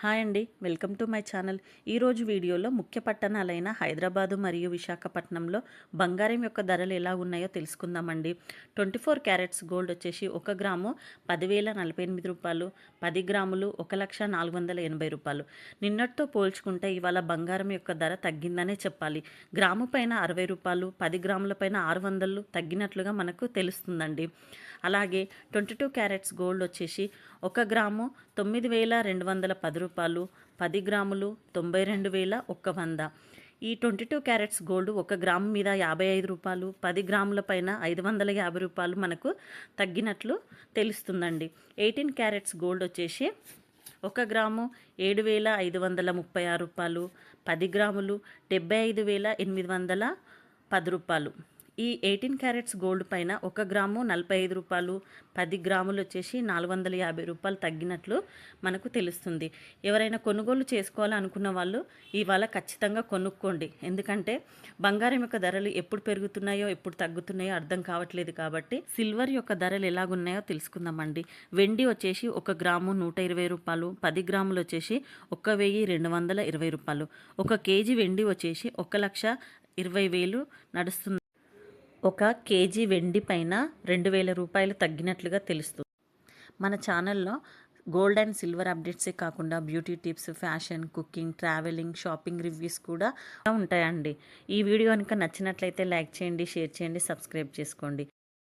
Hi అండి. Welcome to my channel. ఈరోజు వీడియోలో ముఖ్య పట్టణాలైన హైదరాబాదు మరియు విశాఖపట్నంలో బంగారం యొక్క ధరలు ఎలా ఉన్నాయో తెలుసుకుందామండి. ట్వంటీ ఫోర్ క్యారెట్స్ గోల్డ్ వచ్చేసి ఒక గ్రాము పదివేల నలభై ఎనిమిది రూపాయలు పది గ్రాములు ఒక లక్ష నాలుగు వందల ఎనభై రూపాయలు. నిన్నటితో పోల్చుకుంటే ఇవాళ బంగారం యొక్క ధర తగ్గిందనే చెప్పాలి. గ్రాము పైన అరవై రూపాయలు పది గ్రాముల పైన ఆరు వందలు తగ్గినట్లుగా మనకు తెలుస్తుందండి. అలాగే ట్వంటీ టూ క్యారెట్స్ గోల్డ్ వచ్చేసి ఒక గ్రాము తొమ్మిది వేల రెండు వందల పది రూపాయలు పది గ్రాములు తొంభై రెండు వేల ఒక్క వంద. ఈ ట్వంటీ టూ క్యారెట్స్ గోల్డ్ ఒక గ్రాము మీద యాభై ఐదు రూపాయలు పది గ్రాముల పైన ఐదు వందల యాభై రూపాయలు మనకు తగ్గినట్లు తెలుస్తుందండి. ఎయిటీన్ క్యారెట్స్ గోల్డ్ వచ్చేసి ఒక గ్రాము ఏడు వేల ఐదు వందల ముప్పై ఆరు రూపాయలు పది గ్రాములు డెబ్బై ఐదు వేల ఎనిమిది వందల పది రూపాయలు. ఈ ఎయిటీన్ క్యారెట్స్ గోల్డ్ పైన ఒక గ్రాము నలభై ఐదు రూపాయలు పది గ్రాములు వచ్చేసి నాలుగు వందల యాభై రూపాయలు తగ్గినట్లు మనకు తెలుస్తుంది. ఎవరైనా కొనుగోలు చేసుకోవాలనుకున్న వాళ్ళు ఇవాళ ఖచ్చితంగా కొనుక్కోండి. ఎందుకంటే బంగారం యొక్క ధరలు ఎప్పుడు పెరుగుతున్నాయో ఎప్పుడు తగ్గుతున్నాయో అర్థం కావట్లేదు కాబట్టి సిల్వర్ యొక్క ధరలు ఎలాగున్నాయో తెలుసుకుందామండి. వెండి వచ్చేసి ఒక గ్రాము నూట ఇరవై రూపాయలు పది గ్రాములు వచ్చేసి ఒక వెయ్యి రెండు వందల ఇరవై రూపాయలు. ఒక కేజీ వెండి వచ్చేసి ఒక లక్ష ఇరవై వేలు నడుస్తుంది. ఒక కేజీ వెండి పైన రెండు వేల రూపాయలు తగ్గినట్లుగా తెలుస్తుంది. మన ఛానల్లో గోల్డ్ అండ్ సిల్వర్ అప్డేట్సే కాకుండా beauty tips fashion cooking travelling shopping reviews కూడా ఉంటాయండి. ఈ వీడియో కనుక నచ్చినట్లయితే లైక్ చేయండి షేర్ చేయండి సబ్స్క్రైబ్ చేసుకోండి.